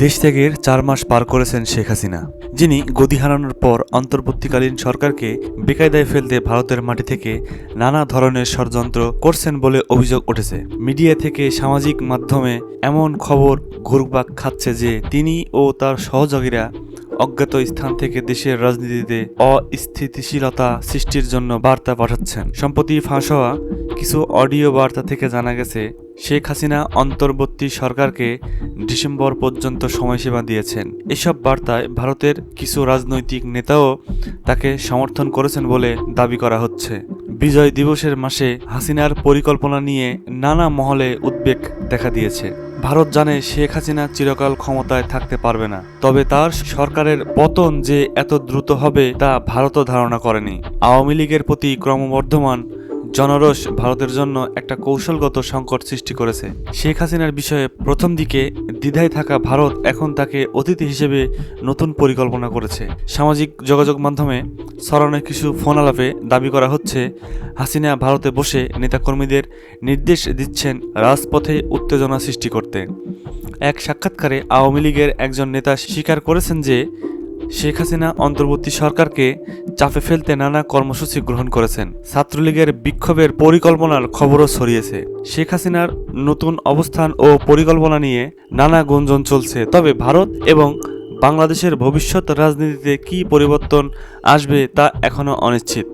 দেশ ত্যাগের চার মাস পার করেছেন শেখ হাসিনা, যিনি গদি হারানোর পর অন্তর্বর্তীকালীন সরকারকে বেকায়দায় ফেলতে ভারতের মাটি থেকে নানা ধরনের ষড়যন্ত্র করছেন বলে অভিযোগ উঠেছে। মিডিয়া থেকে সামাজিক মাধ্যমে এমন খবর ঘুরপাক খাচ্ছে যে তিনি ও তার সহযোগীরা অজ্ঞাত স্থান থেকে দেশের রাজনীতিতে অস্থিতিশীলতা সৃষ্টির জন্য বার্তা পাঠাচ্ছেন। সম্প্রতি ফাঁস হওয়া কিছু অডিও বার্তা থেকে জানা গেছে শেখ হাসিনা অন্তর্বর্তী সরকারকে ডিসেম্বর পর্যন্ত সময়সীমা দিয়েছেন। এসব বার্তায় ভারতের কিছু রাজনৈতিক নেতাও তাকে সমর্থন করেছেন বলে দাবি করা হচ্ছে। বিজয় দিবসের মাসে হাসিনার পরিকল্পনা নিয়ে নানা মহলে উদ্বেগ দেখা দিয়েছে। ভারত জানে শেখ হাসিনা চিরকাল ক্ষমতায় থাকতে পারবে না। তবে তার সরকারের পতন যে এত দ্রুত হবে তা ভারতও ধারণা করেনি। আওয়ামী লীগের প্রতি ক্রমবর্ধমান জনরোষ ভারতের জন্য একটা কৌশলগত সংকট সৃষ্টি করেছে। শেখ হাসিনার বিষয়ে প্রথম দিকে দ্বিধায় থাকা ভারত এখন তাকে অতিথি হিসেবে নতুন পরিকল্পনা করেছে। সামাজিক যোগাযোগ মাধ্যমে ছড়ানো কিছু ফোন আলাপে দাবি করা হচ্ছে, হাসিনা ভারতে বসে নেতাকর্মীদের নির্দেশ দিচ্ছেন রাজপথে উত্তেজনা সৃষ্টি করতে। এক সাক্ষাৎকারে আওয়ামী লীগের একজন নেতা স্বীকার করেছেন যে শেখ হাসিনা অন্তর্বর্তী সরকারকে চাপে ফেলতে নানা কর্মসূচি গ্রহণ করেছেন। ছাত্রলীগের বিক্ষোভের পরিকল্পনার খবরও ছড়িয়েছে। শেখ হাসিনার নতুন অবস্থান ও পরিকল্পনা নিয়ে নানা গুঞ্জন চলছে। তবে ভারত এবং বাংলাদেশের ভবিষ্যৎ রাজনীতিতে কি পরিবর্তন আসবে তা এখনও অনিশ্চিত।